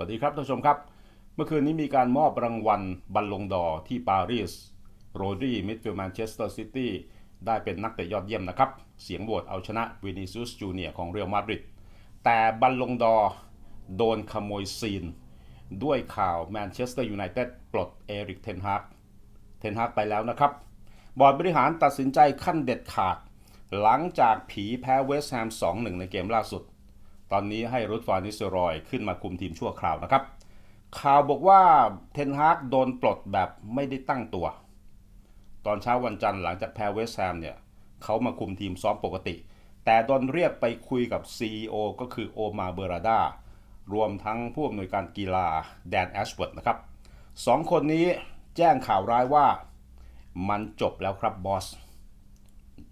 วัสดีครับท่านผู้ชมครับ เมื่อคืนนี้มีการมอบรางวัลบัลลงดอที่ปารีสโรดรีมิดฟิลด์แมนเชสเตอร์ซิตี้ได้เป็นนักเตะยอดเยี่ยมนะครับ เสียงโหวตเอาชนะวินิซุสจูเนียของเรอัลมาดริดแต่บัลลงดอโดนขโมยซีน ด้วยข่าวแมนเชสเตอร์ยูไนเต็ดปลดเอริกเทนฮากเทนฮากไปแล้วนะครับ บอร์ดบริหารตัดสินใจขั้นเด็ดขาด หลังจากผีแพ้เวสต์แฮม 2-1 ในเกมล่าสุด ตอนนี้ให้รุดฟานิสเตอรอยขึ้นมาคุมทีมชั่วคราวนะครับ ข่าวบอกว่าเทนฮากโดนปลดแบบไม่ได้ตั้งตัว ตอนเช้าวันจันทร์หลังจากแพ้เวสต์แฮมเนี่ยเขามาคุมทีมซ้อมปกติ แต่โดนเรียกไปคุยกับ CEO ก็คือโอมาเบราดารวมทั้งผู้อำนวยการกีฬาแดนแอชเวิร์ดนะครับสองคนนี้แจ้งข่าวร้ายว่า มันจบแล้วครับบอส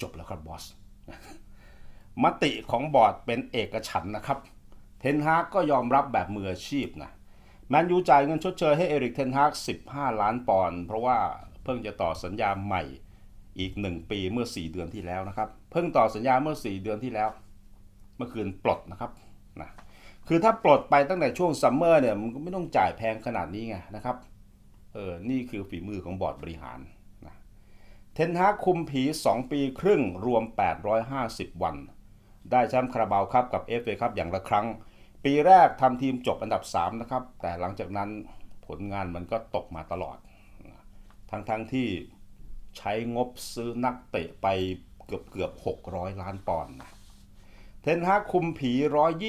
จบแล้วครับบอส มติของบอร์ดเป็นเอกฉันนะครับ เทนฮากก็ยอมรับแบบมืออาชีพนะแมนยูจ่ายเงินชดเชยให้เอริกเทนฮาก15 ล้านปอนด์เพราะว่าเพิ่งจะต่อสัญญาใหม่อีก 1 ปีเมื่อ 4 เดือนที่แล้วนะครับ เพิ่งต่อสัญญาเมื่อ 4 เดือนที่แล้ว เมื่อคืนปลดนะครับนะคือถ้าปลดไปตั้งแต่ช่วงซัมเมอร์เนี่ยมันก็ไม่ต้องจ่ายแพงขนาดนี้ไงนะครับเออนี่คือฝีมือของบอร์ดบริหารนะเทนฮากคุมผี 2 ปีครึ่งรวม 850 วัน ได้แชมป์คาราบาวครับกับ FA ครับอย่างละครั้ง ปีแรกทำทีมจบอันดับ 3 นะครับ แต่หลังจากนั้นผลงานมันก็ตกมาตลอด ทั้งๆทที่ใช้งบซื้อนักเตะไปเกือบเกือบ600 ล้านปอนด์นะเทนฮากคุมผี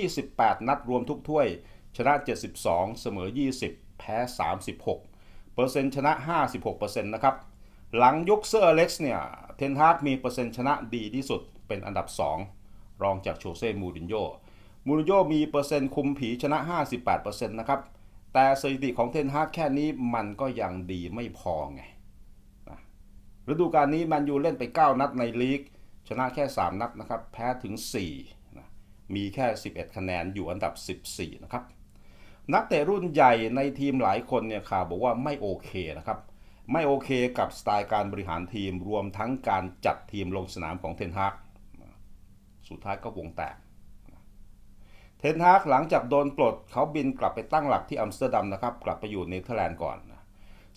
128 นัดรวมทุกถ้วย ชนะ 72 เสมอ 20 แพ้ 36 เปอร์เซ็นต์ชนะ 56%นต์นะครับ หลังยกเซอร์เล็กซ์เนี่ย เทนฮากมีเปอร์เซ็นต์ชนะดีที่สุดเป็นอันดับ 2 รองจากโชเซ่มูรินโญ่มูรินโญ่มีเปอร์เซ็นต์คุมผีชนะ 58%นะครับ แต่สถิติของเทนฮากแค่นี้มันก็ยังดีไม่พอไงฤดูกาลนี้แมนยูเล่นไป 9 นัดในลีก ชนะแค่ 3 นัดนะครับ แพ้ถึง4นะมีแค่ 11 คะแนนอยู่อันดับ 14 นะครับ นักเตะรุ่นใหญ่ในทีมหลายคนเนี่ยข่าวบอกว่าไม่โอเคนะครับ ไม่โอเคกับสไตล์การบริหารทีมรวมทั้งการจัดทีมลงสนามของเทนฮาก สุดท้ายก็วงแตกเทนฮากหลังจากโดนปลดเขาบินกลับไปตั้งหลักที่อัมสเตอร์ดัมนะครับ กลับไปอยู่เนเธอร์แลนด์ก่อนนะ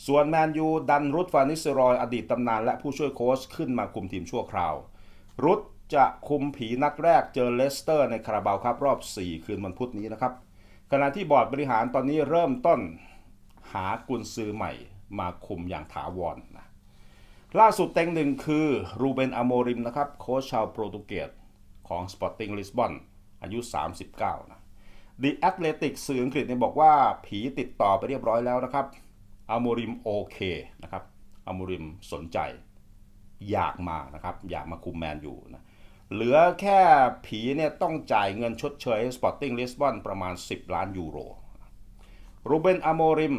ส่วนแมนยูดันรุดฟานิสเซรอยอดีตตำนานและผู้ช่วยโค้ชขึ้นมาคุมทีมชั่วคราว รุดจะคุมผีนัดแรกเจอเลสเตอร์ในคาราบาวครับรอบ 4 คืนวันพุธนี้นะครับ ขณะที่บอร์ดบริหารตอนนี้เริ่มต้นหากุนซือใหม่มาคุมอย่างถาวรนะล่าสุดเต็งหนึ่งคือรูเบนอโมริมนะครับ โค้ชชาวโปรตุเกส ของ Sporting Lisbon อายุ 39 นะ The Athletic สื่ออังกฤษเนี่ยบอกว่าผีติดต่อไปเรียบร้อยแล้วนะครับอโมริมโอเคนะครับอโมริมสนใจ อยากมานะครับ อยากมาคุมแมนอยู่นะเหลือแค่ผีเนี่ยต้องจ่ายเงินชดเชยให้ Sporting Lisbon ประมาณ 10 ล้านยูโรรูเบนอโมริม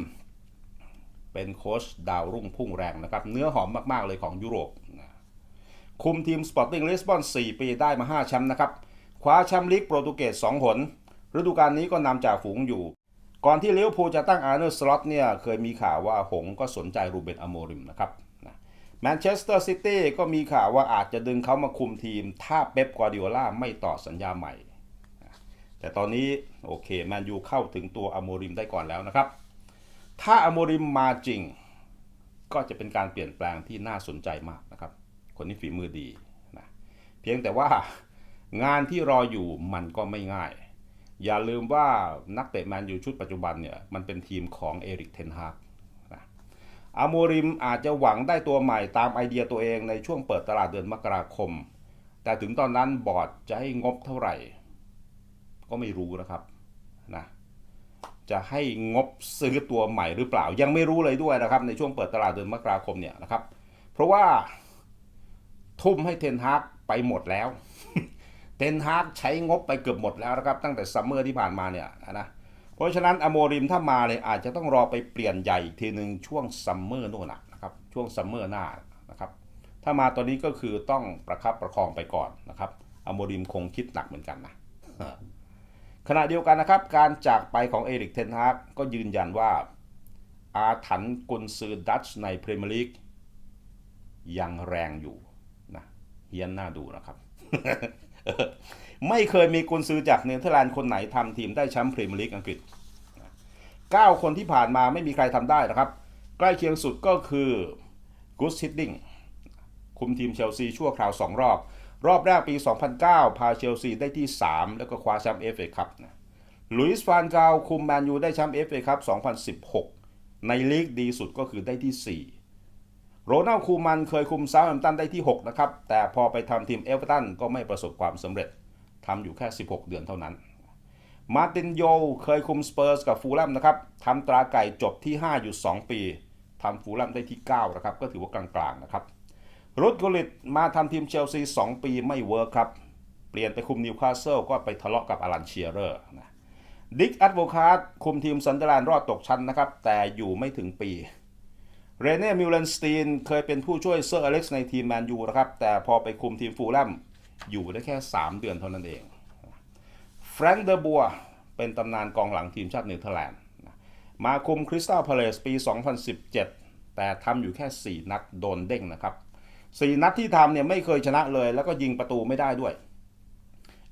เป็นโค้ชดาวรุ่งพุ่งแรงนะครับ เนื้อหอมมาก ๆ เลยของยุโรป คุมทีม Sporting Lisbon 4ปีได้มา 5 แชมป์นะครับ คว้าแชมป์ลีกโปรตุเกส 2 หน ฤดูกาลนี้ก็นำจากฝูงอยู่ ก่อนที่เลิเวพูจะตั้งอาร์เนอร์สล็อตเนี่ยเคยมีข่าวว่าหงก็สนใจรูเบนอโมริมนะครับแมนเชสเตอร์ซิตี้ก็มีข่าวว่าอาจจะดึงเขามาคุมทีม ถ้าเป๊ปกวาดิโอลาไม่ต่อสัญญาใหม่ แต่ตอนนี้โอเคแมนยูเข้าถึงตัวอโมริมได้ก่อนแล้วนะครับ ถ้าอโมริมมาจริง ก็จะเป็นการเปลี่ยนแปลงที่น่าสนใจมากนะครับ คนนี้ฝีมือดีนะเพียงแต่ว่างานที่รออยู่มันก็ไม่ง่าย อย่าลืมว่านักเตะแมนยูชุดปัจจุบันเนี่ยมันเป็นทีมของเอริกเทนฮากนะอาโมริมอาจจะหวังได้ตัวใหม่ตามไอเดียตัวเองในช่วงเปิดตลาดเดือนมกราคม แต่ถึงตอนนั้นบอร์ดจะให้งบเท่าไหร่ ก็ไม่รู้นะครับนะจะให้งบซื้อตัวใหม่หรือเปล่า ยังไม่รู้เลยด้วยนะครับในช่วงเปิดตลาดเดือนมกราคมเนี่ยนะครับ เพราะว่า ทุ่มให้เทนฮากไปหมดแล้ว เทนฮากใช้งบไปเกือบหมดแล้วนะครับ ตั้งแต่ซัมเมอร์ที่ผ่านมาเนี่ยนะเพราะฉะนั้นอโมริมถ้ามาเลยอาจจะต้องรอไปเปลี่ยนใหญ่ทีหนึ่งช่วงซัมเมอร์โน่นนะนะครับช่วงซัมเมอร์หน้านะครับถ้ามาตอนนี้ก็คือต้องประคับประคองไปก่อนนะครับอโมริมคงคิดหนักเหมือนกันนะขณะเดียวกันนะครับ การจากไปของเอริกเทนฮากก็ยืนยันว่า อาถรรพ์กุนซือดัตช์ในพรีเมียร์ลีกยังแรงอยู่ เฮียนหน้าดูนะครับ ไม่เคยมีกุนซือจากเนเธอร์แลนด์คนไหนทำทีมได้แชมป์พรีเมียร์ลีกอังกฤษ 9 คนที่ผ่านมาไม่มีใครทำได้นะครับ ใกล้เคียงสุดก็คือกูสฮิดดิงคุมทีมเชลซีชั่วคราว 2 รอบ รอบแรกปี 2009 พาเชลซีได้ที่ 3 แล้วก็คว้าแชมป์เอฟเอคัพลุยส์ฟานกาลคุมแมนยูได้แชมป์เอฟเอคัพ2016 ในลีกดีสุดก็คือได้ที่ 4 โรนัลคูมันเคยคุมเซาท์แฮมป์ตันได้ที่ 6 นะครับ แต่พอไปทำทีมเอเวอร์ตันก็ไม่ประสบความสำเร็จทำอยู่แค่ 16 เดือนเท่านั้น มาตินโยเคยคุมสเปอร์สกับฟูลแลมนะครับทำตราไก่จบที่ 5 อยู่ 2 ปีทำฟูลแลมได้ที่ 9 นะครับ ก็ถือว่ากลางๆนะครับรุดกุลิตมาทำทีมเชลซี 2 ปีไม่เวิร์คครับ เปลี่ยนไปคุมนิวคาสเซิลก็ไปทะเลาะกับอลันเชียเรอร์นะดิกอัตโวคาตคุมทีมซันเดอร์แลนด์รอดตกชั้นนะครับแต่อยู่ไม่ถึงปี เรเน่มิลเลนสตีนเคยเป็นผู้ช่วยเซอร์อเล็กซ์ในทีมแมนยูนะครับ แต่พอไปคุมทีมฟูลแลมอยู่ได้แค่ 3 เดือนเท่านั้นเองแฟรงค์เดอบัวเป็นตำนานกองหลังทีมชาติเนเธอร์แลนด์มาคุมคริสตัลพาเลสปี 2017 แต่ทำอยู่แค่ 4 นัดโดนเด้งนะครับ 4 นัดที่ทำเนี่ยไม่เคยชนะเลย แล้วก็ยิงประตูไม่ได้ด้วย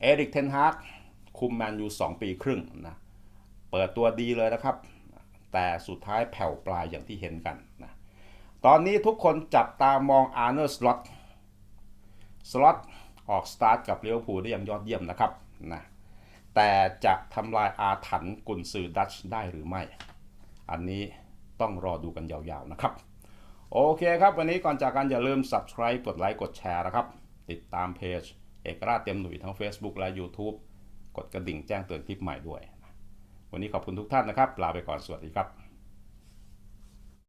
เอริกเทนฮากคุมแมนยู 2 ปีครึ่งนะเปิดตัวดีเลยนะครับ แต่สุดท้ายแผ่วปลายอย่างที่เห็นกันนะ ตอนนี้ทุกคนจับตามองอาร์เนอร์สล็อต สล็อตออกสตาร์ทกับเลี้ยวภูได้อย่างยอดเยี่ยมนะครับนะแต่จะทำลายอาถรรพ์กุนซือดัชได้หรือไม่ อันนี้ต้องรอดูกันยาวๆนะครับ โอเคครับ วันนี้ก่อนจากกันอย่าลืม subscribe กดไลค์กดแชร์นะครับ ติดตามเพจ เอกราชเต็มหนุ่ยทั้ง Facebook และ YouTube กดกระดิ่งแจ้งเตือนคลิปใหม่ด้วย วันนี้ขอบคุณทุกท่านนะครับ ลาไปก่อนสวัสดีครับ